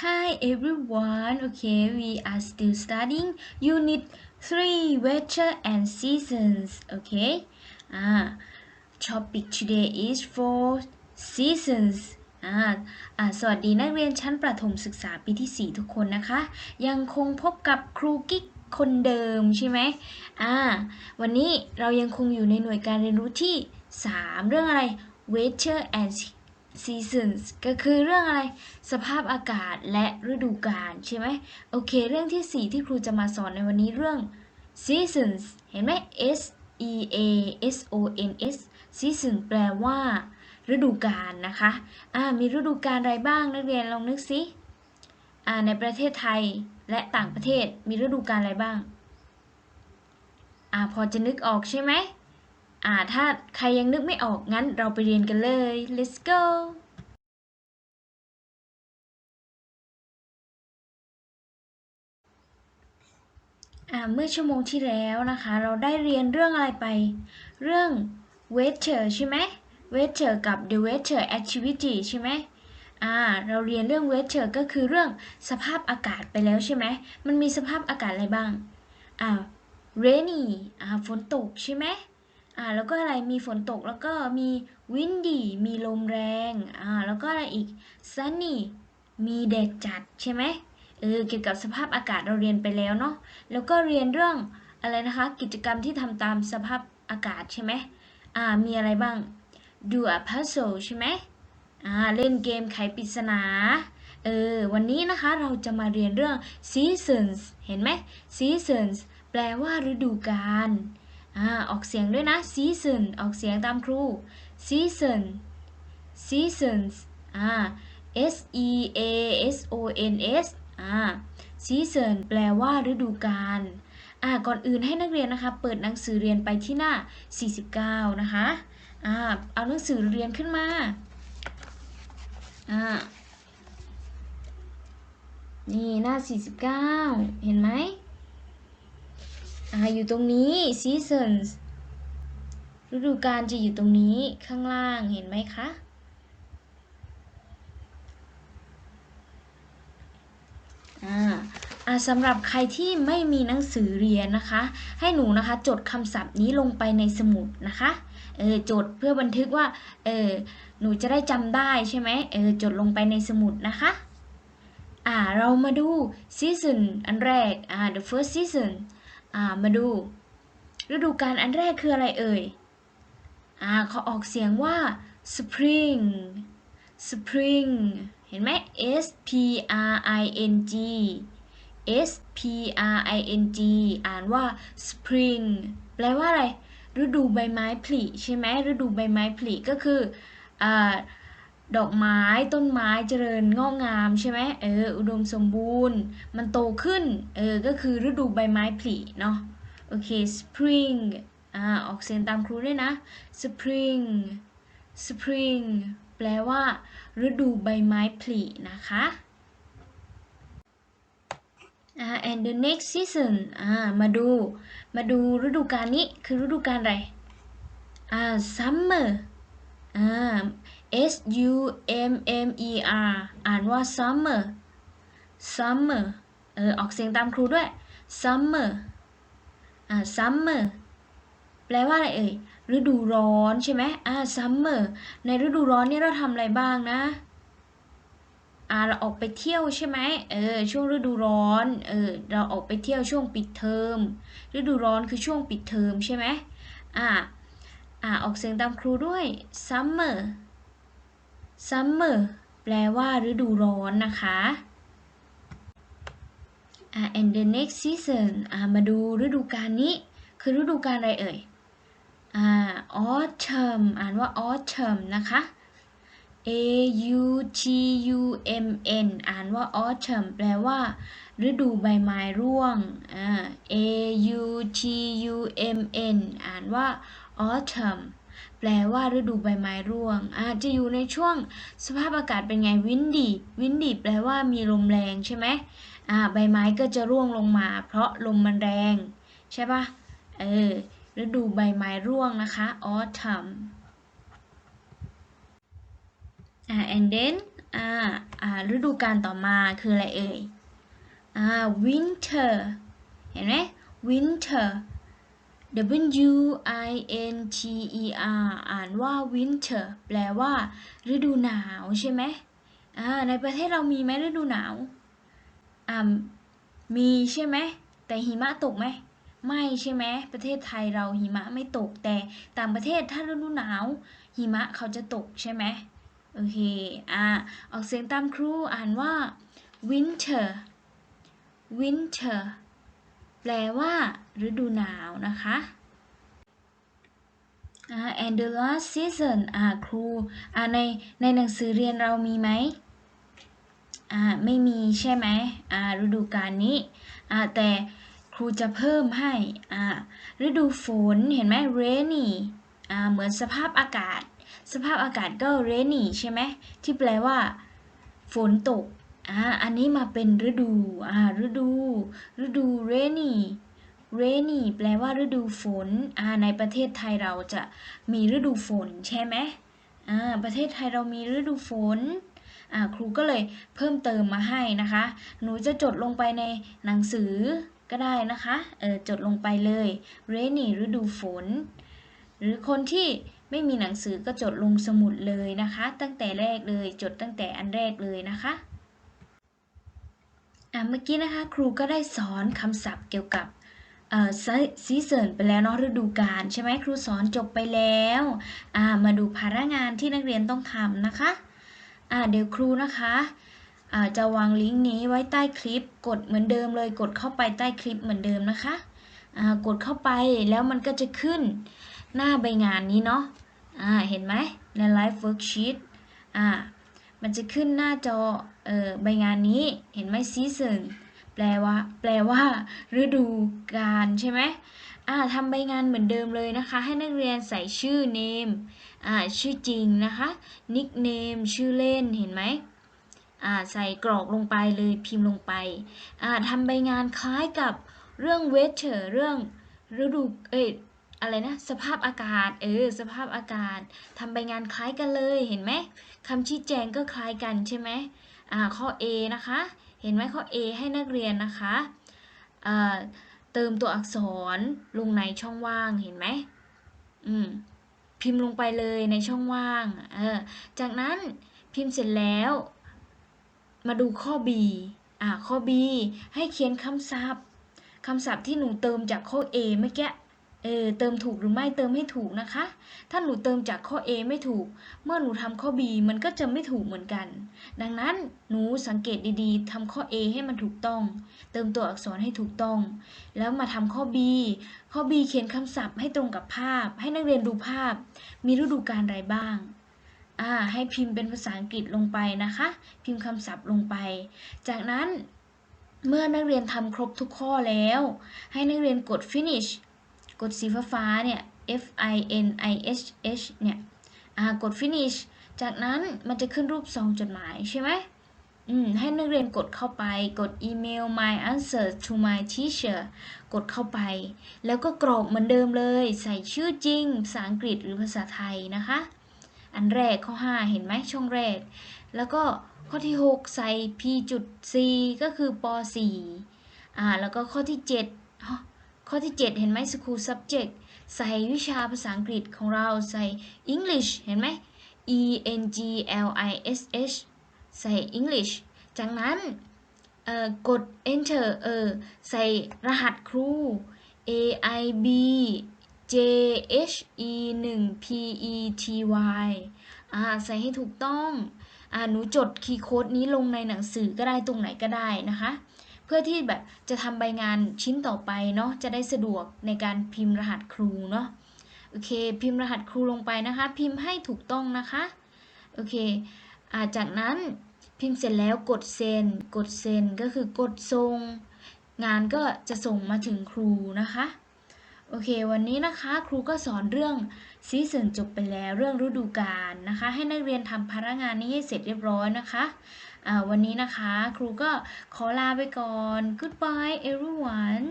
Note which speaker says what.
Speaker 1: Hi everyone. Okay, we are still studying Unit 3 Weather and Seasons. Okay. Ah, topic today is for seasons. อ่าอ่าสวัสดีนักเรียนชั้นประถมศึกษาปีที่ 4 ทุกคนนะคะ ยังคงพบกับครูกิ๊กคนเดิมใช่ไหมอ่า วันนี้เรายังคงอยู่ในหน่วยการเรียนรู้ที่ 3 เรื่องอะไร Weather and Seasons ก็คือเรื่องอะไรสภาพอากาศและฤดูกาลใช่ไหมโอเค เรื่องที่ 4 ที่ครูจะมาสอนในวันนี้เรื่อง seasons เห็นไหม S E A S O N S season แปลว่า ฤดูกาลนะคะอ่ามีฤดูกาลอะไรบ้างนักเรียนลองนึกสิอ่าในประเทศไทยและต่างประเทศมีฤดูกาลอะไรบ้างอ่าพอจะนึกออกใช่ไหม อ่าถ้าใครยังนึกไม่ออกงั้นเราไปเรียนกันเลย let's go อ่าเมื่อชั่วโมงที่แล้วนะคะ เราได้เรียนเรื่องอะไรไป เรื่อง weather ใช่ไหม weather กับ the weather activity ใช่ไหมอ่าเราเรียนเรื่อง weather ก็คือเรื่องสภาพอากาศไปแล้วใช่ไหม มันมีสภาพอากาศอะไรบ้างอ่า rainy อ่าฝนตกใช่ไหม อ่าแล้วก็อะไรมีฝนตกแล้วก็มี windy มีลมแรงอ่าแล้วก็อะไรอีก sunny มีแดดจัดใช่ไหมเออเกี่ยวกับสภาพอากาศเราเรียนไปแล้วเนาะแล้วก็เรียนเรื่องอะไรนะคะ กิจกรรมที่ทำตามสภาพอากาศใช่ไหมอ่ามีอะไรบ้าง do a puzzle ใช่ไหมอ่าเล่นเกมไขปริศนาเออวันนี้นะคะเราจะมาเรียนเรื่อง seasons เห็นไหม seasons แปลว่าฤดูกาล อ่าออกเสียงด้วยนะ season ออกเสียงตามครู season seasons อ่า S E A S O N S อ่า season แปลว่าฤดูกาลอ่าก่อนอื่นให้นักเรียนนะคะ เปิดหนังสือเรียนไปที่หน้า 49 นะคะอ่าเอาหนังสือเรียนขึ้นมาอ่านี่หน้า 49 เห็นไหม อ่าอยู่ตรงนี้ seasons ฤดูกาลจะอยู่ตรงนี้ข้างล่างเห็นไหมคะอ่าอ่าสำหรับใครที่ไม่มีหนังสือเรียนนะคะ ให้หนูนะคะจดคำศัพท์นี้ลงไปในสมุดนะคะเออจดเพื่อบันทึกว่าเออหนูจะได้จำได้ใช่ไหมเออจดลงไปในสมุดนะคะอ่าเรามาดู season อันแรกอ่า the first season อ่ามาดู ฤดูกาลอันแรกคืออะไรเอ่ยอ่าเขาออกเสียงว่า spring spring เห็นไหม S P R I N G S P R I N G อ่านว่า spring แปลว่าอะไร ฤดูใบไม้ผลิใช่ไหมฤดูใบไม้ผลิก็คืออ่า ดอกไม้ต้นไม้เจริญงอกงามใช่ไหมเอออุดมสมบูรณ์ มันโตขึ้นเออก็คือฤดูใบไม้ผลิเนาะโอเค spring อ่าออกเสียงตามครูด้วยนะ spring spring แปลว่า ฤดูใบไม้ผลินะคะอ่า and the next season อ่ามาดู มาดูฤดูกาลนี้คือฤดูกาลอะไรอ่า summer S U M M E R อ่านว่า summer summer เออออกเสียงตามครูด้วย summer อ่า summer แปลว่าอะไรเอ่ย ฤดูร้อนใช่ไหมอ่า summer ในฤดูร้อนนี่เราทำอะไรบ้างนะอ่าเราออกไปเที่ยวใช่ไหมเออ ช่วงฤดูร้อน เออ เราออกไปเที่ยวช่วงปิดเทอม ฤดูร้อนคือช่วงปิดเทอมใช่ไหมอ่า อ่า ออกเสียงตามครูด้วย summer summer แปลว่าฤดูร้อนนะคะอ่า and the next season อ่ามาดูฤดูกาลนี้ คือฤดูกาลอะไรเอ่ยอ่า autumn อ่านว่า autumn นะคะ A U T U M N อ่านว่า autumn แปลว่า ฤดูใบไม้ร่วงอ่า A U T U M N อ่านว่า autumn แปลว่าฤดูใบไม้ร่วง อาจะอยู่ในช่วงสภาพอากาศเป็นไง windy windy แปลว่ามีลมแรงใช่ไหมอ่าใบไม้ก็จะร่วงลงมา เพราะลมมันแรง ใช่ปะเออฤดูใบไม้ร่วงนะคะ autumn อ่า and then อ่าอ่าฤดูกาลต่อมาคืออะไรเอ่ยอ่า winter เห็นไหม winter W I N T E R อ่านว่า winter แปลว่า ฤดูหนาวใช่ไหมอ่าในประเทศเรามีไหมฤดูหนาวอ่ามีใช่ไหมแต่หิมะตกไหมไม่ใช่ไหมประเทศไทยเราหิมะไม่ตกแต่ต่างประเทศถ้าฤดูหนาว หิมะเขาจะตกใช่ไหมโอเคอ่าออกเสียงตามครูอ่านว่า winter winter แปลว่า ฤดูหนาวนะคะ and the last season อ่าครูอ่าในในหนังสือเรียนเรามีไหมอ่าไม่มีใช่ไหมอ่าฤดูกาลนี้อ่าแต่ครูจะเพิ่มให้อ่าฤดูฝนเห็นไหม rainy อ่าเหมือนสภาพอากาศ สภาพอากาศก็ rainy ใช่ไหมที่แปลว่า ฝนตก อ่าอันนี้มาเป็นฤดูอ่าฤดู ฤดู rainy rainy แปลว่าฤดูฝนอ่าในประเทศไทยเราจะมีฤดูฝนใช่ไหมอ่าประเทศไทยเรามีฤดูฝนอ่าครูก็เลยเพิ่มเติมมาให้นะคะ หนูจะจดลงไปในหนังสือก็ได้นะคะเออจดลงไปเลย rainy ฤดูฝน หรือคนที่ไม่มีหนังสือก็จดลงสมุดเลยนะคะ ตั้งแต่แรกเลยจดตั้งแต่อันแรกเลยนะคะอะ เมื่อกี้นะคะครูก็ได้สอนคำศัพท์เกี่ยวกับซีเซนไปแล้วเนาะฤดูกาลใช่ไหมครูสอนจบไปแล้วมาดูภาระงานที่นักเรียนต้องทำนะคะเดี๋ยวครูนะคะอ่าจะวางลิงก์นี้ไว้ใต้คลิปกดเหมือนเดิมเลย กดเข้าไปใต้คลิปเหมือนเดิมนะคะอ่ากดเข้าไปแล้วมันก็จะขึ้นหน้าใบงานนี้เนาะอ่าเห็นไหมใน Live Worksheet มันจะขึ้นหน้าจอ เออใบงานนี้เห็นไหม season แปลว่า แปลว่า ฤดูกาลใช่ไหมอ่าทำใบงานเหมือนเดิมเลยนะคะ ให้นักเรียนใส่ชื่อ name อ่าชื่อจริงนะคะ nickname ชื่อเล่นเห็นไหมอ่าใส่กรอกลงไปเลยพิมพ์ลงไปอ่าทำใบงานคล้ายกับเรื่อง weather เรื่องฤดูเอ้ยอะไรนะสภาพอากาศเออสภาพอากาศทำใบงานคล้ายกันเลยเห็นไหมคำชี้แจงก็คล้ายกันใช่ไหม ข้อ A นะคะ เห็นไหมข้อ A ให้นักเรียนนะคะเติมตัวอักษรลงในช่องว่างเห็นไหมอืมพิมพ์ลงไปเลยในช่องว่างเออจากนั้นพิมพ์เสร็จแล้ว มาดูข้อ B อ่าข้อ B ให้เขียนคำศัพท์คำศัพท์ที่หนูเติมจากข้อ A เมื่อกี้ เออเติมถูกหรือไม่เติมให้ถูกนะคะ ถ้าหนูเติมจากข้อ A ไม่ถูก เมื่อหนูทำข้อ B มันก็จะไม่ถูกเหมือนกัน ดังนั้นหนูสังเกตดีๆทำข้อ A ให้มันถูกต้อง เติมตัวอักษรให้ถูกต้อง แล้วมาทำข้อ B ข้อ B เขียนคำศัพท์ให้ตรงกับภาพ ให้นักเรียนดูภาพ มีฤดูกาลอะไรบ้างอ่าให้พิมพ์เป็นภาษาอังกฤษลงไปนะคะ พิมพ์คำศัพท์ลงไป จากนั้นเมื่อนักเรียนทำครบทุกข้อแล้ว ให้นักเรียนกด finish กดสีฟ้าเนี่ย F I N I H H เนี่ยอ่ากด finish จากนั้นมันจะขึ้นรูปซองจดหมายใช่ไหมอืมให้นักเรียนกดเข้าไป กดอีเมล my answer to my teacher กดเข้าไป แล้วก็กรอกเหมือนเดิมเลย ใส่ชื่อจริง ภาษาอังกฤษหรือภาษาไทยนะคะ อันแรกข้อ 5 เห็นไหมช่องแรก แล้วก็ข้อที่ 6 ใส่ p จุด c ก็คือป .4 อ่า แล้วก็ข้อที่ 7 ข้อที่ 7 เห็นไหม school subject ใส่วิชาภาษาอังกฤษของเราใส่ English เห็นไหม E N G L I S H ใส่ English จากนั้นกด enter เออใส่รหัสครู A I B J H E 1 P E T Y อ่าใส่ให้ถูกต้องอ่าหนูจดคีย์โค้ดนี้ลงในหนังสือก็ได้ตรงไหนก็ได้นะคะ เพื่อที่แบบจะทำใบงานชิ้นต่อไปเนาะจะได้สะดวกในการพิมพ์รหัสครูเนาะโอเค พิมพ์รหัสครูลงไปนะคะ พิมพ์ให้ถูกต้องนะคะโอเคอาจากนั้นพิมพ์เสร็จแล้วกดเซ็น กดเซ็นก็คือกดส่ง งานก็จะส่งมาถึงครูนะคะโอเค วันนี้นะคะครูก็สอนเรื่องซีซั่นจบไปแล้วเรื่องฤดูกาลนะคะ ให้นักเรียนทำภารงานนี้ให้เสร็จเรียบร้อยนะคะ วันนี้นะคะ ครูก็ขอลาไปก่อน goodbye everyone